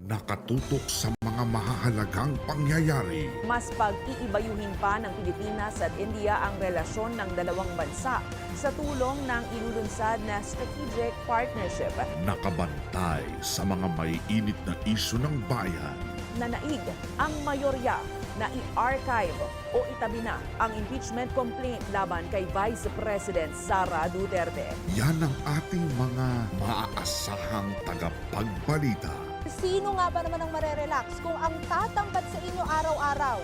nakatutok sa mga mahahalagang pangyayari. Mas pag-iibayuhin pa ng Pilipinas at India ang relasyon ng dalawang bansa sa tulong ng ilulunsad na strategic partnership Nakabantay sa mga may init na isyu ng bayan. na naig ang mayorya na i-archive o itabi na ang impeachment complaint laban kay Vice President Sara Duterte. Yan ang ating mga maaasahang tagapagbalita. Sino nga ba naman ang marerelax kung ang tatambat sa inyo araw-araw?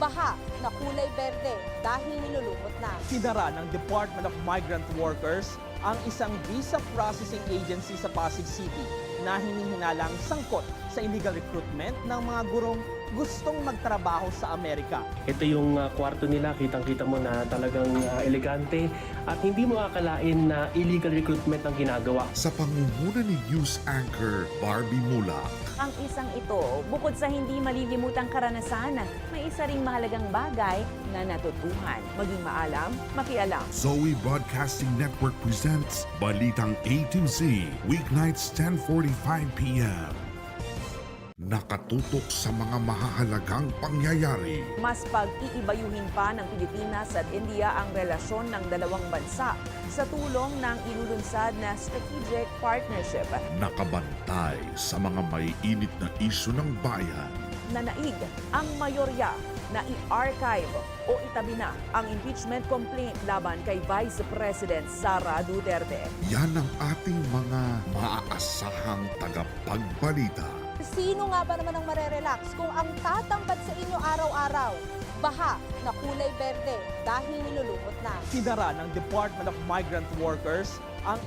Baha na kulay berde dahil nilulumot na. Sinara ng Department of Migrant Workers ang isang visa processing agency sa Pasig City na hinihinalang sangkot sa illegal recruitment ng mga gurong gustong magtrabaho sa Amerika. Ito yung ah, kwarto nila, kitang-kita mo na talagang ah, elegante at hindi mo akalain na illegal recruitment ang ginagawa. Sa pangunguna ni news anchor Barbie Mula, Ang isang ito, bukod sa hindi malilimutang karanasan, may isa ring mahalagang bagay na natutuhan. Maging maalam, makialam. Zoe Broadcasting Network presents Balitang A to Z, weeknights 10.45pm. Nakatutok sa mga mahahalagang pangyayari. Mas pag-iibayuhin pa ng Pilipinas at India ang relasyon ng dalawang bansa sa tulong ng ilulunsad na strategic partnership Nakabantay sa mga may init na isyu ng bayan. na naig ang mayorya na i-archive o itabi na ang impeachment complaint laban kay Vice President Sara Duterte. Yan ang ating mga maaasahang tagapagbalita. Sino nga ba naman ang marerelax kung ang tatambat sa inyo araw-araw? Baha na kulay berde dahil nilulumot na. Sinara ng Department of Migrant Workers ang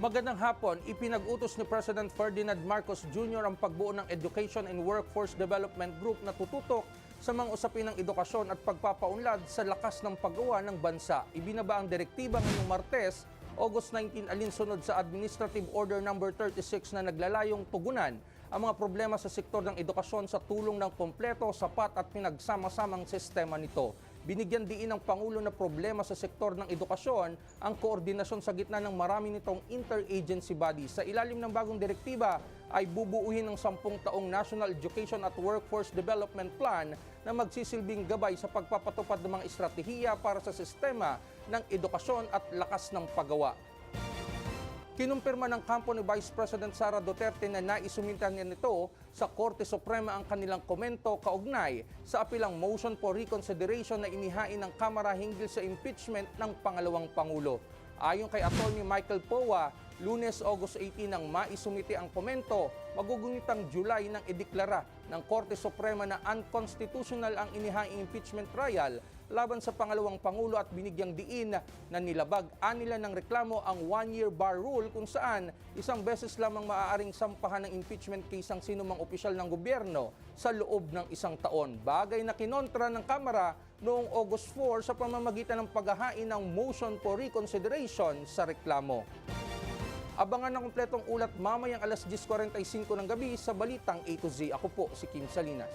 Magandang hapon, ipinag-utos ni President Ferdinand Marcos Jr. ang pagbuo ng Education and Workforce Development Group na tututok sa mga usapin ng edukasyon at pagpapaunlad sa lakas ng paggawa ng bansa. Ibinaba ang direktiba ngayong Martes, August 19 alinsunod sa Administrative Order No. 36 na naglalayong tugunan ang mga problema sa sektor ng edukasyon sa tulong ng kompleto, sapat at pinagsama-samang sistema nito. Binigyan diin ng Pangulo na problema sa sektor ng edukasyon ang koordinasyon sa gitna ng marami nitong interagency bodies. Sa ilalim ng bagong direktiba ay bubuuhin ng 10 taong National Education at Workforce Development Plan na magsisilbing gabay sa pagpapatupad ng mga estratehiya para sa sistema ng edukasyon at lakas ng paggawa. Kinumpirma ng kampo ni Vice President Sara Duterte na naisumintan niya nito sa Korte Suprema ang kanilang komento kaugnay sa apilang motion for reconsideration na inihain ng Kamara hinggil sa impeachment ng pangalawang Pangulo. Ayon kay Attorney Michael Powa, Lunes, August 18 nang maisumiti ang komento, magugunitang July nang ideklara ng Korte Suprema na unconstitutional ang inihaing impeachment trial laban sa pangalawang Pangulo at binigyang diin na nilabag anila ng reklamo ang one-year bar rule kung saan isang beses lamang maaaring sampahan ng impeachment case ang sinumang opisyal ng gobyerno sa loob ng isang taon. Bagay na kinontra ng Kamara noong August 4 sa pamamagitan ng paghahain ng motion for reconsideration sa reklamo. Abangan ng kompletong ulat mamayang alas 10.45 ng gabi sa Balitang A to Z. Ako po si Kim Salinas.